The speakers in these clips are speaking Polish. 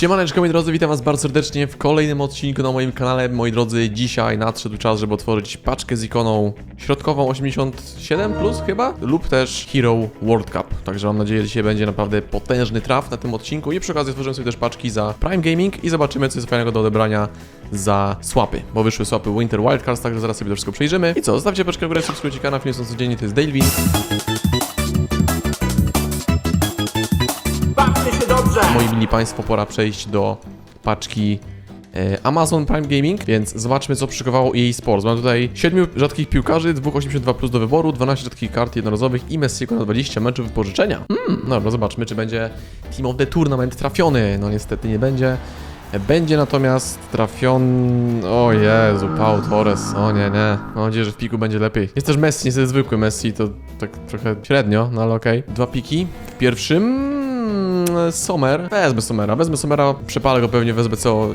Siemaneczko moi drodzy, witam was bardzo serdecznie w kolejnym odcinku na moim kanale. Moi drodzy, dzisiaj nadszedł czas, żeby otworzyć paczkę z ikoną środkową 87 plus chyba, lub też Hero World Cup. Także mam nadzieję, że dzisiaj będzie naprawdę potężny traf na tym odcinku i przy okazji otworzymy sobie też paczki za Prime Gaming i zobaczymy co jest fajnego do odebrania za swapy, bo wyszły swapy Winter Wildcards, także zaraz sobie to wszystko przejrzymy. I co, zostawcie paczkę w górę, subskrybujcie kanał, filmy są codziennie, to jest Daily Moi mili Państwo, pora przejść do paczki e, Amazon Prime Gaming, więc zobaczmy co przygotowało EA Sports. Mam tutaj 7 rzadkich piłkarzy, 2,82 plus do wyboru, 12 rzadkich kart jednorazowych i Messiego na 20 meczów wypożyczenia. Hmm, dobra, zobaczmy czy będzie Team of the Tournament trafiony. No niestety nie będzie. Będzie natomiast trafiony... O Jezu, Pau Torres. O nie, nie. Mam nadzieję, że w piku będzie lepiej. Jest też Messi, niestety zwykły Messi, to tak trochę średnio, no ale okej. Dwa piki. W pierwszym... Sommer. Wezmę Sommera, wezmę Sommera, przepalę go pewnie, wezmę co,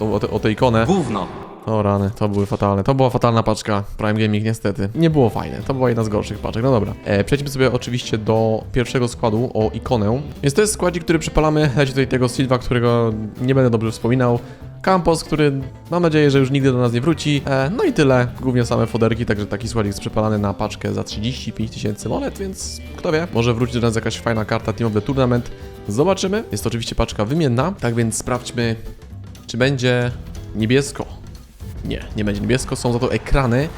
o, o, te, o tę ikonę. Gówno. O rany, to były fatalne. To była fatalna paczka Prime Gaming, niestety. Nie było fajne. To była jedna z gorszych paczek. No dobra. E, przejdźmy sobie oczywiście do pierwszego składu o ikonę. Więc to jest składzik, który przypalamy. Leci tutaj tego Silva, którego nie będę dobrze wspominał. Campos, który mam nadzieję, że już nigdy do nas nie wróci. E, no i tyle. Głównie same foderki, także taki składzik jest przypalany na paczkę za 35 tysięcy monet, więc kto wie, może wróci do nas jakaś fajna karta Team of the Tournament. Zobaczymy. Jest to oczywiście paczka wymienna, tak więc sprawdźmy, czy będzie niebiesko. Nie, nie będzie niebiesko, są za to ekrany.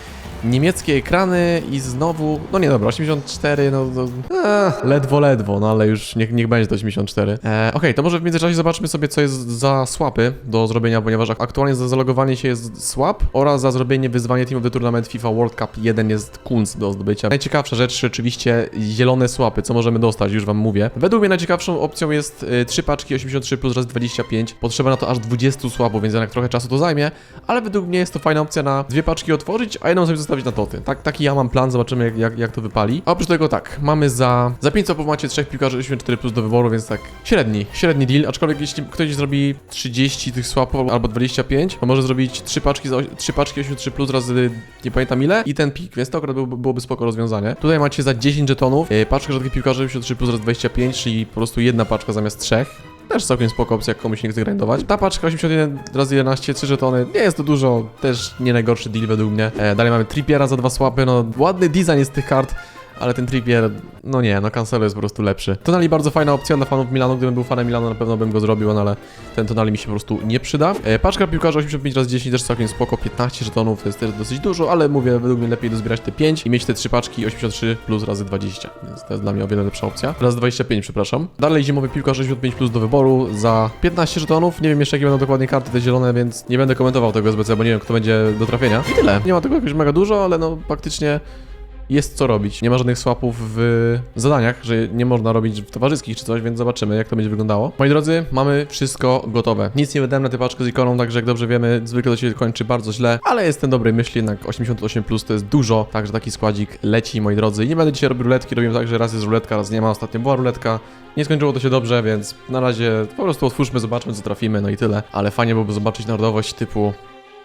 Niemieckie ekrany i znowu. No nie dobra, 84, no. no eee, ledwo, ledwo, no ale już niech, niech będzie to 84. E, Okej, to może w międzyczasie zobaczmy sobie, co jest za swapy do zrobienia, ponieważ ak- aktualnie za zalogowanie się jest swap oraz za zrobienie wyzwania Team of the Tournament FIFA World Cup 1 jest kunst do zdobycia. Najciekawsza rzecz, oczywiście, zielone swapy, co możemy dostać, już wam mówię. Według mnie najciekawszą opcją jest y, 3 paczki 83 plus raz 25. Potrzeba na to aż 20 swapów, więc jednak trochę czasu to zajmie, ale według mnie jest to fajna opcja na dwie paczki otworzyć, a jedną sobie zostawić na toty. Tak, taki ja mam plan, zobaczymy jak, jak, jak to wypali. A oprócz tego tak, mamy za, za 5 swapów macie trzech piłkarzy 84 plus do wyboru, więc tak średni, średni deal, aczkolwiek jeśli ktoś zrobi 30 tych swapów albo 25, to może zrobić 3 paczki, za, 3 paczki 83 plus razy nie pamiętam ile i ten pik, więc to akurat byłoby, byłoby spoko rozwiązanie. Tutaj macie za 10 żetonów, yy, paczkę rzadkich piłkarzy 83 plus razy 25, czyli po prostu jedna paczka zamiast trzech. Też całkiem spoko opcja, jak komuś nie chce grindować. Ta paczka 81 razy 11, 3 żetony, nie jest to dużo, też nie najgorszy deal według mnie. E, dalej mamy Trippiera za dwa swapy, no ładny design jest tych kart, ale ten Trippier, no nie, no Cancelo jest po prostu lepszy. Tonali bardzo fajna opcja dla fanów Milanu, gdybym był fanem Milanu na pewno bym go zrobił, no ale ten Tonali mi się po prostu nie przyda. E, paczka piłkarza 85 razy 10 też całkiem spoko, 15 żetonów to jest też dosyć dużo, ale mówię, według mnie lepiej dozbierać te 5 i mieć te 3 paczki 83 plus razy 20, więc to jest dla mnie o wiele lepsza opcja. Razy 25, przepraszam. Dalej zimowy piłkarz 65 plus do wyboru za 15 żetonów. Nie wiem jeszcze jakie będą dokładnie karty te zielone, więc nie będę komentował tego SBC, bo nie wiem kto będzie do trafienia. I tyle. Nie ma tego jakoś mega dużo, ale no faktycznie jest co robić. Nie ma żadnych swapów w zadaniach, że nie można robić w towarzyskich czy coś, więc zobaczymy, jak to będzie wyglądało. Moi drodzy, mamy wszystko gotowe. Nic nie wydałem na tę paczkę z ikoną, także jak dobrze wiemy, zwykle to się kończy bardzo źle, ale jestem dobrej myśli, jednak 88 plus to jest dużo, także taki składzik leci, moi drodzy. I nie będę dzisiaj robił ruletki, robiłem tak, że raz jest ruletka, raz nie ma, ostatnio była ruletka. Nie skończyło to się dobrze, więc na razie po prostu otwórzmy, zobaczmy co trafimy, no i tyle. Ale fajnie byłoby zobaczyć narodowość typu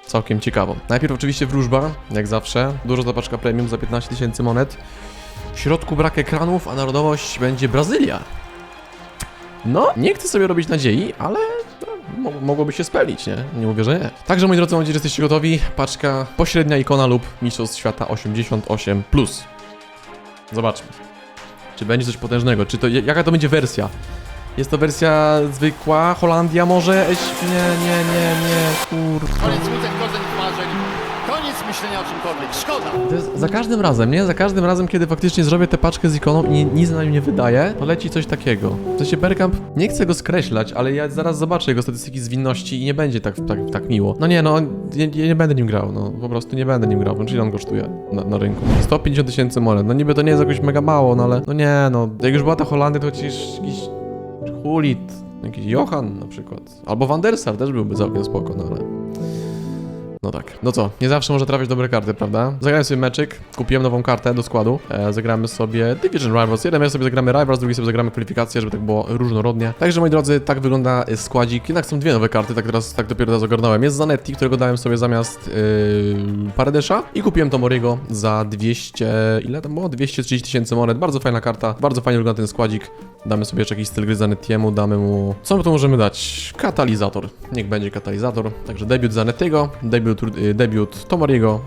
całkiem ciekawą. Najpierw oczywiście wróżba, jak zawsze. Dużo zapaczka premium za 15 tysięcy monet. W środku brak ekranów, a narodowość będzie Brazylia. No, nie chcę sobie robić nadziei, ale no, mo- mogłoby się spelić, nie? Nie mówię, że nie. Także moi drodzy, mam nadzieję, że jesteście gotowi. Paczka pośrednia ikona lub Mistrzostw Świata 88+. Plus. Zobaczmy. Czy będzie coś potężnego? Czy to, jaka to będzie wersja? Jest to wersja zwykła, Holandia może? Eś, nie, nie, nie, nie, kurwa. Koniec smutek, korzeń marzeń. Koniec myślenia o czymkolwiek. Szkoda. To jest za każdym razem, nie? Za każdym razem, kiedy faktycznie zrobię tę paczkę z ikoną i nic na nim nie wydaje, to leci coś takiego. W sensie Bergkamp, nie chcę go skreślać, ale ja zaraz zobaczę jego statystyki zwinności i nie będzie tak, tak, tak miło. No nie, no, nie, nie nie będę nim grał, no, po prostu nie będę nim grał, czyli on kosztuje na, na rynku. 150 tysięcy monet, no niby to nie jest jakoś mega mało, no ale, no nie, no, jak już była ta Holandia, to chociaż jakiś Hulit, jakiś Johan na przykład, albo Van też byłby całkiem spoko, no ale... No tak. No co, nie zawsze może trafiać dobre karty, prawda? Zagrałem sobie meczyk, kupiłem nową kartę do składu. E, zagramy sobie Division Rivals. Jeden mecz sobie zagramy Rivals, drugi sobie zagramy kwalifikacje, żeby tak było różnorodnie. Także moi drodzy, tak wygląda e, składzik. Jednak są dwie nowe karty, tak teraz tak dopiero teraz ogarnąłem. Jest Zanetti, którego dałem sobie zamiast yy, i kupiłem Tomoriego za 200... ile tam było? 230 tysięcy monet. Bardzo fajna karta, bardzo fajnie wygląda ten składzik. Damy sobie jeszcze jakiś styl gry Zanettiemu, damy mu... Co my tu możemy dać? Katalizator. Niech będzie katalizator. Także debiut Zanettiego, debiut, y, debiut Tomariego.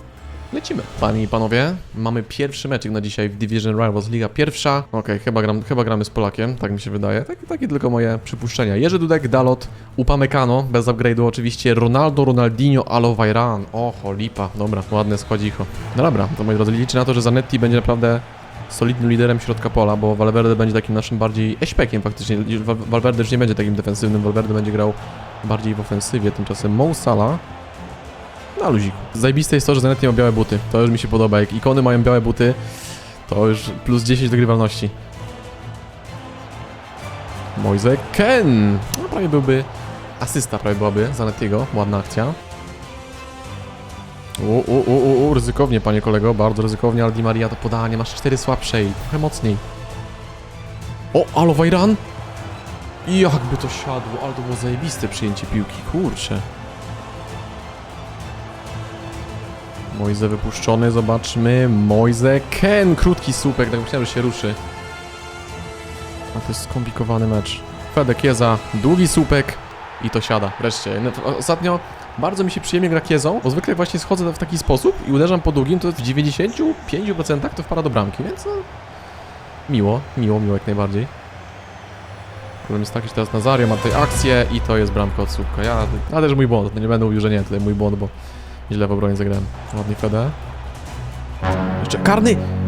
Lecimy. Panie i panowie, mamy pierwszy meczek na dzisiaj w Division Rivals, Liga Pierwsza. Okej, chyba, gram, chyba gramy z Polakiem, tak mi się wydaje. Tak, takie tylko moje przypuszczenia. Jerzy Dudek, Dalot, Upamecano, bez upgrade'u oczywiście, Ronaldo, Ronaldinho, Alowajran. Oho, lipa. Dobra, ładne składzicho. No dobra, to moi drodzy, liczę na to, że Zanetti będzie naprawdę solidnym liderem środka pola, bo Valverde będzie takim naszym bardziej eśpekiem faktycznie. Valverde już nie będzie takim defensywnym, Valverde będzie grał bardziej w ofensywie, tymczasem Mo Salah na luziku. Zajebiste jest to, że Zanetti ma białe buty. To już mi się podoba. Jak ikony mają białe buty, to już plus 10 do grywalności. Moise Ken! No prawie byłby... Asysta prawie byłaby Zanettiego. Ładna akcja. U, u, u, u, ryzykownie, panie kolego, bardzo ryzykownie, ale Di Maria to podanie, masz 4 słabszej, trochę mocniej. O, Alo Vajran! I jakby to siadło, ale to było zajebiste przyjęcie piłki, kurczę. Moise wypuszczony, zobaczmy. Moise Ken, krótki słupek, tak myślałem, że się ruszy. A to jest skomplikowany mecz. Fede Kieza, długi słupek i to siada. Wreszcie. No, ostatnio bardzo mi się przyjemnie gra Kiezą, bo zwykle właśnie schodzę w taki sposób i uderzam po długim, to w 95% to wpada do bramki, więc no... Miło, miło, miło jak najbardziej. Problem jest taki, że teraz Nazario ma tutaj akcję i to jest bramka od słupka. Ja, ale też mój błąd, nie będę mówił, że nie, tutaj mój błąd, bo źle w obronie zagrałem. Ładnie Fede. Jeszcze karny!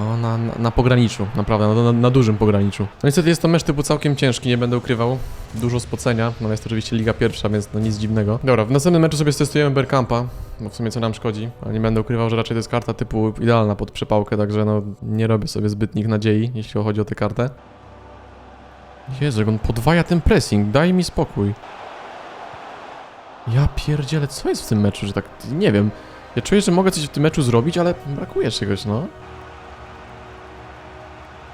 No, na, na, na pograniczu, naprawdę, na, na, na dużym pograniczu. No niestety jest to mecz typu całkiem ciężki, nie będę ukrywał. Dużo spocenia, no jest to oczywiście Liga Pierwsza, więc no nic dziwnego. Dobra, w następnym meczu sobie stestujemy Bergkampa, bo w sumie co nam szkodzi, ale nie będę ukrywał, że raczej to jest karta typu idealna pod przepałkę, także no nie robię sobie zbytnich nadziei, jeśli chodzi o tę kartę. Jezu, on podwaja ten pressing, daj mi spokój. Ja pierdzielę, co jest w tym meczu, że tak, nie wiem. Ja czuję, że mogę coś w tym meczu zrobić, ale brakuje czegoś, no.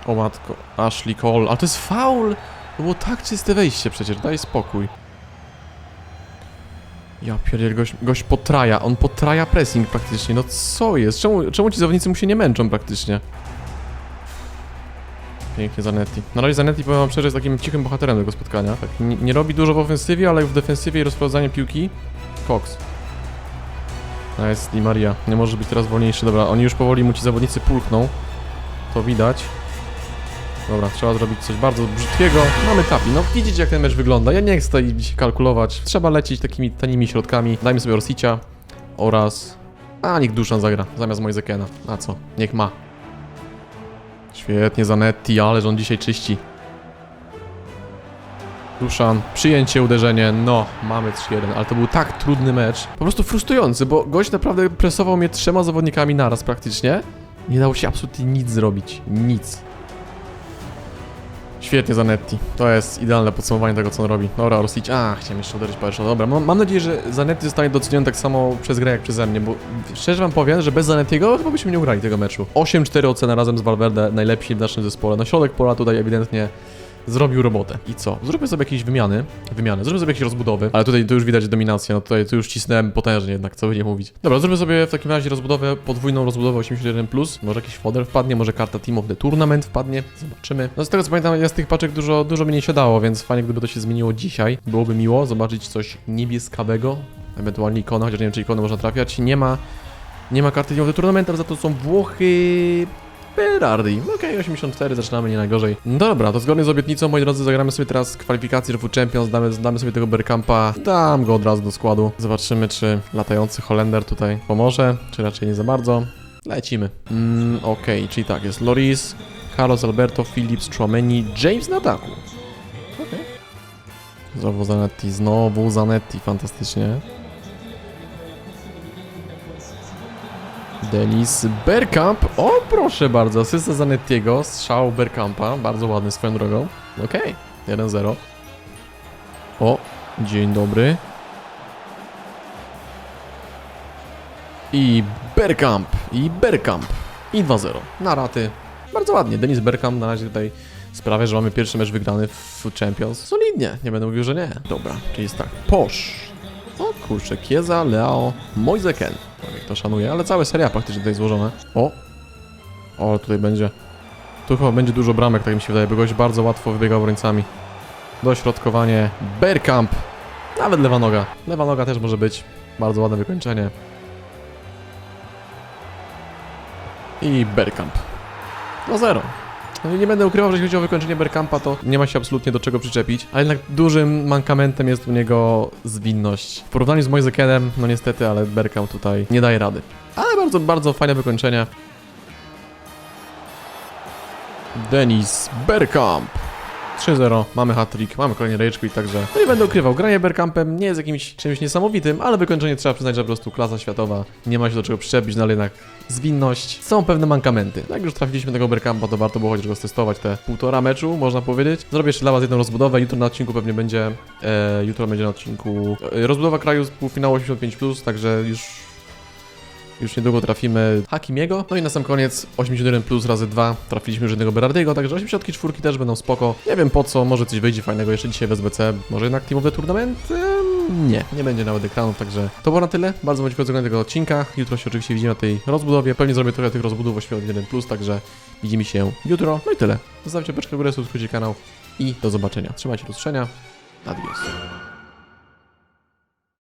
O matko, Ashley Cole, ale to jest faul! To było tak czyste wejście przecież, daj spokój. Ja pierdzielę, gość, gość potraja, on potraja pressing praktycznie, no co jest? Czemu, czemu ci zawodnicy mu się nie męczą praktycznie? Pięknie Zanetti. Na razie Zanetti, powiem wam szczerze, jest takim cichym bohaterem tego spotkania. Tak, nie, nie robi dużo w ofensywie, ale w defensywie i rozprowadzaniu piłki Cox. Jest Di Maria. Nie może być teraz wolniejszy. Dobra, oni już powoli mu ci zawodnicy pulchną. To widać. Dobra, trzeba zrobić coś bardzo brzydkiego. Mamy tapi. No widzicie jak ten mecz wygląda. Ja nie chcę się kalkulować. Trzeba lecieć takimi tanimi środkami. Dajmy sobie Rosicia oraz... A, niech Duszan zagra zamiast Moisekena. A co? Niech ma. Świetnie, Zanetti, ale on dzisiaj czyści. Duszan, przyjęcie, uderzenie, no, mamy 3-1, ale to był tak trudny mecz. Po prostu frustrujący, bo gość naprawdę presował mnie trzema zawodnikami naraz praktycznie. Nie dało się absolutnie nic zrobić. Nic. Świetnie Zanetti. To jest idealne podsumowanie tego, co on robi. Dobra, Rosic. A, chciałem jeszcze uderzyć parę shot. Dobra, mam, mam nadzieję, że Zanetti zostanie doceniony tak samo przez grę jak przeze mnie, bo szczerze wam powiem, że bez Zanettiego chyba byśmy nie ugrali tego meczu. 8-4 ocena razem z Valverde, najlepsi w naszym zespole. No środek pola tutaj ewidentnie zrobił robotę. I co? Zróbmy sobie jakieś wymiany. Wymiany. Zróbmy sobie jakieś rozbudowy. Ale tutaj to już widać dominację. No tutaj tu już cisnąłem potężnie jednak, co by nie mówić. Dobra, zróbmy sobie w takim razie rozbudowę, podwójną rozbudowę 81+. Może jakiś foder wpadnie, może karta Team of the Tournament wpadnie. Zobaczymy. No z tego co pamiętam, ja z tych paczek dużo, dużo mi nie siadało, więc fajnie gdyby to się zmieniło dzisiaj. Byłoby miło zobaczyć coś niebieskawego. Ewentualnie ikona, chociaż nie wiem czy ikony można trafiać. Nie ma... Nie ma karty Team of the Tournament, ale za to są Włochy... Berardi. Okej, 84, zaczynamy nie najgorzej. Dobra, to zgodnie z obietnicą, moi drodzy, zagramy sobie teraz kwalifikacje RFU Champions, damy, damy sobie tego Bergkampa, dam go od razu do składu. Zobaczymy, czy latający Holender tutaj pomoże, czy raczej nie za bardzo. Lecimy. Mm, Okej, czyli tak, jest Loris, Carlos Alberto, Philips, Chouameni, James na ataku. Okej. Znowu Zanetti, znowu Zanetti, fantastycznie. Denis Bergkamp. O, proszę bardzo, asysta Zanettiego, strzał Bergkampa, bardzo ładny swoją drogą. Okej, 1-0. O, dzień dobry. I Bergkamp, i Bergkamp. I 2-0. Na raty. Bardzo ładnie. Denis Bergkamp na razie tutaj sprawia, że mamy pierwszy mecz wygrany w Champions. Solidnie, nie będę mówił, że nie. Dobra, czyli jest tak. Posz. Kurczę, Kieza, Leo, Moiseken. To szanuję, ale całe seria praktycznie tutaj złożone. O! O, tutaj będzie. Tu chyba będzie dużo bramek, tak mi się wydaje, bo gość bardzo łatwo wybiega obrońcami. Dośrodkowanie. Bergkamp. Nawet lewa noga. Lewa noga też może być. Bardzo ładne wykończenie. I Bergkamp. No zero. No Nie będę ukrywał, że jeśli chodzi o wykończenie Bergkampa, to nie ma się absolutnie do czego przyczepić, ale jednak dużym mankamentem jest u niego zwinność. W porównaniu z Moisekenem, no niestety, ale Bergkamp tutaj nie daje rady. Ale bardzo, bardzo fajne wykończenie. Denis Bergkamp. 3-0, mamy hat-trick, mamy kolejny rage quit, także no nie będę ukrywał, granie Bergkampem nie jest jakimś czymś niesamowitym, ale wykończenie trzeba przyznać, że po prostu klasa światowa, nie ma się do czego przyczepić, no ale jednak zwinność, są pewne mankamenty. Jak już trafiliśmy tego Bergkampa, to warto było chociaż go stestować te półtora meczu, można powiedzieć. Zrobię jeszcze dla was jedną rozbudowę, jutro na odcinku pewnie będzie, e, jutro będzie na odcinku e, rozbudowa kraju z półfinału 85+, także już już niedługo trafimy Hakimiego. No i na sam koniec 81 plus razy 2 trafiliśmy już jednego Berardiego, także 84 też będą spoko. Nie wiem po co, może coś wyjdzie fajnego jeszcze dzisiaj w SBC. Może jednak Team of the Tournament? Ehm, Nie, nie będzie nawet ekranów, także to było na tyle. Bardzo Wam dziękuję za tego odcinka. Jutro się oczywiście widzimy na tej rozbudowie. Pewnie zrobię trochę tych rozbudów 81 plus, także widzimy się jutro. No i tyle. Zostawcie beczkę w górę, subskrybujcie kanał i do zobaczenia. Trzymajcie do usłyszenia. Adios.